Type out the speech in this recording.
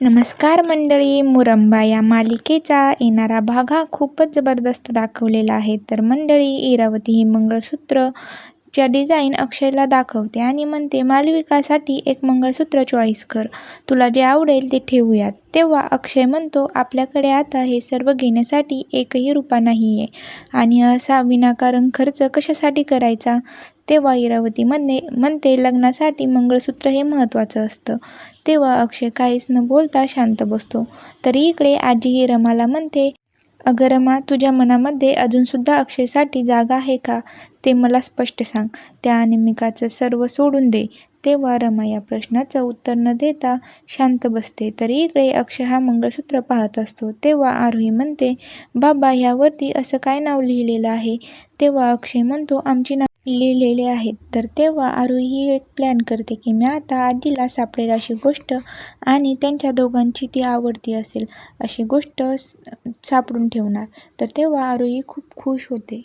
नमस्कार मंडळी मुरंबा या मालिकेचा येणारा भाग हा खूपच जबरदस्त दाखवलेला आहे. तर मंडळी इरावती हे मंगळसूत्र च्या डिझाईन अक्षयला दाखवते आणि म्हणते मालविकासाठी एक मंगळसूत्र चॉईस कर. तुला जे आवडेल ते ठेवूयात. तेव्हा अक्षय म्हणतो आपल्याकडे आता हे सर्व घेण्यासाठी एकही रुपा नाही आहे आणि असा विनाकारण खर्च कशासाठी करायचा? तेव्हा इरावती म्हणणे म्हणते लग्नासाठी मंगळसूत्र हे महत्त्वाचं असतं. तेव्हा अक्षय काहीच न बोलता शांत बसतो. तरी इकडे आजी ही रमाला म्हणते अगरमा तुझ्या मनामध्ये अजूनसुद्धा अक्षयसाठी जागा आहे का? ते मला स्पष्ट सांग. त्या अनिमिकाचं सर्व सोडून दे. तेव्हा रमा या प्रश्नाचं उत्तर न देता शांत बसते. तरी इकडे अक्षय हा मंगळसूत्र पाहत असतो. तेव्हा आरोही म्हणते बाबा यावरती असं काय नाव लिहिलेलं आहे? तेव्हा अक्षय म्हणतो आमची नाव लिहिलेले आहेत. तर तेव्हा आरोही एक प्लॅन करते की मी आता आजीला सापडेल अशी गोष्ट आणि त्यांच्या दोघांची ती आवडती असेल अशी गोष्ट सापडून ठेवणार. तर तेव्हा आरोही खूप खुश होते.